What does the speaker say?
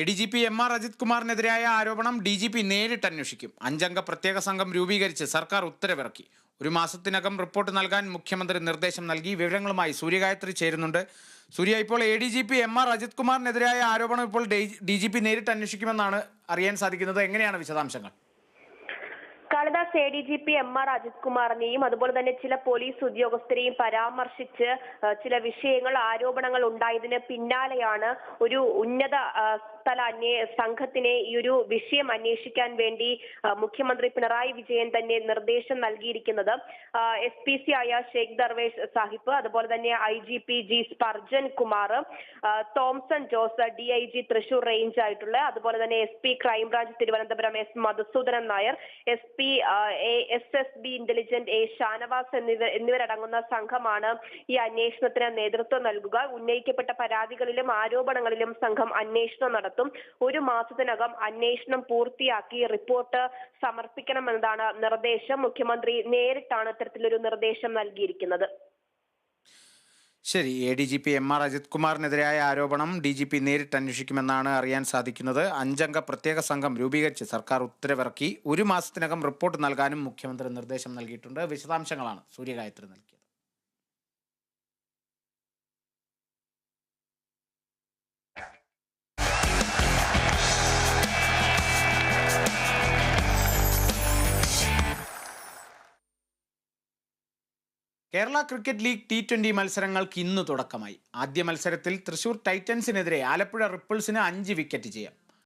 A D G P M R Ajith കുമാറിനെതിരായ ആരോപണം D G P നേരിട്ട് അന്വേഷിക്കും. അഞ്ചംഗ പ്രത്യേക സംഘം രൂപീകരിച്ച് സർക്കാർ ഉത്തരവിറക്കി. ഒരു മാസത്തിനകം റിപ്പോർട്ട് നൽകാൻ മുഖ്യമന്ത്രി നിർദ്ദേശം നൽകി. വിവരങ്ങളുമായി സൂര്യഗായത്രി ചേരുന്നുണ്ട്. സൂര്യ ഇപ്പോൾ A D G P M R Ajith കുമാറിനെതിരായ ആരോപണം ഇപ്പോൾ ഡി ജി പി നേരിട്ട് അന്വേഷിക്കുമെന്നാണ് അറിയാൻ സാധിക്കുന്നത്. എങ്ങനെയാണ് വിശദാംശങ്ങൾ? Kalidas A D G P M R Ajith കുമാറിനെയും അതുപോലെ തന്നെ ചില പോലീസ് ഉദ്യോഗസ്ഥരെയും പരാമർശിച്ച് ചില വിഷയങ്ങൾ ആരോപണങ്ങൾ ഉണ്ടായതിന് പിന്നാലെയാണ് ഒരു ഉന്നത തല അന്വേ സംഘത്തിനെ ഈ ഒരു വിഷയം അന്വേഷിക്കാൻ വേണ്ടി മുഖ്യമന്ത്രി പിണറായി വിജയൻ തന്നെ നിർദ്ദേശം നൽകിയിരിക്കുന്നത്. എസ് പി സി ആയ ഷെയ്ഖ് ദർവേഷ് സാഹിബ് അതുപോലെ തന്നെ I G P G Sparjan Kumar Thomson Jose D I G Thrissur range ആയിട്ടുള്ള അതുപോലെ തന്നെ S P crime branch Thiruvananthapuram S Madhusoodanan Nair S P S S B intelligent A Shanavas എന്നിവ എന്നിവരടങ്ങുന്ന സംഘമാണ് ഈ അന്വേഷണത്തിന് നേതൃത്വം നൽകുക. ഉന്നയിക്കപ്പെട്ട പരാതികളിലും ആരോപണങ്ങളിലും സംഘം അന്വേഷണം നടത്തും. ഒരു മാസത്തിനകം അന്വേഷണം പൂർത്തിയാക്കി റിപ്പോർട്ട് സമർപ്പിക്കണമെന്നതാണ് നിർദ്ദേശം. മുഖ്യമന്ത്രി നേരിട്ടാണ് ഇത്തരത്തിലൊരു നിർദ്ദേശം നൽകിയിരിക്കുന്നത്. ശരി A D G P M R Ajith കുമാറിനെതിരായ ആരോപണം ഡി ജി പി നേരിട്ട് അന്വേഷിക്കുമെന്നാണ് അറിയാൻ സാധിക്കുന്നത്. അഞ്ചംഗ പ്രത്യേക സംഘം രൂപീകരിച്ച് സർക്കാർ ഉത്തരവിറക്കി. ഒരു മാസത്തിനകം റിപ്പോർട്ട് നൽകാനും മുഖ്യമന്ത്രി നിർദ്ദേശം നൽകിയിട്ടുണ്ട്. വിശദാംശങ്ങളാണ് സൂര്യഗായത്രി നൽകിയത്. Kerala cricket league T twenty മത്സരങ്ങൾക്ക് ഇന്ന് തുടക്കമായി. ആദ്യ മത്സരത്തിൽ തൃശൂർ ടൈറ്റൻസിനെതിരെ ആലപ്പുഴ റിപ്പിൾസിന് അഞ്ച് വിക്കറ്റ് ചെയ്യാം.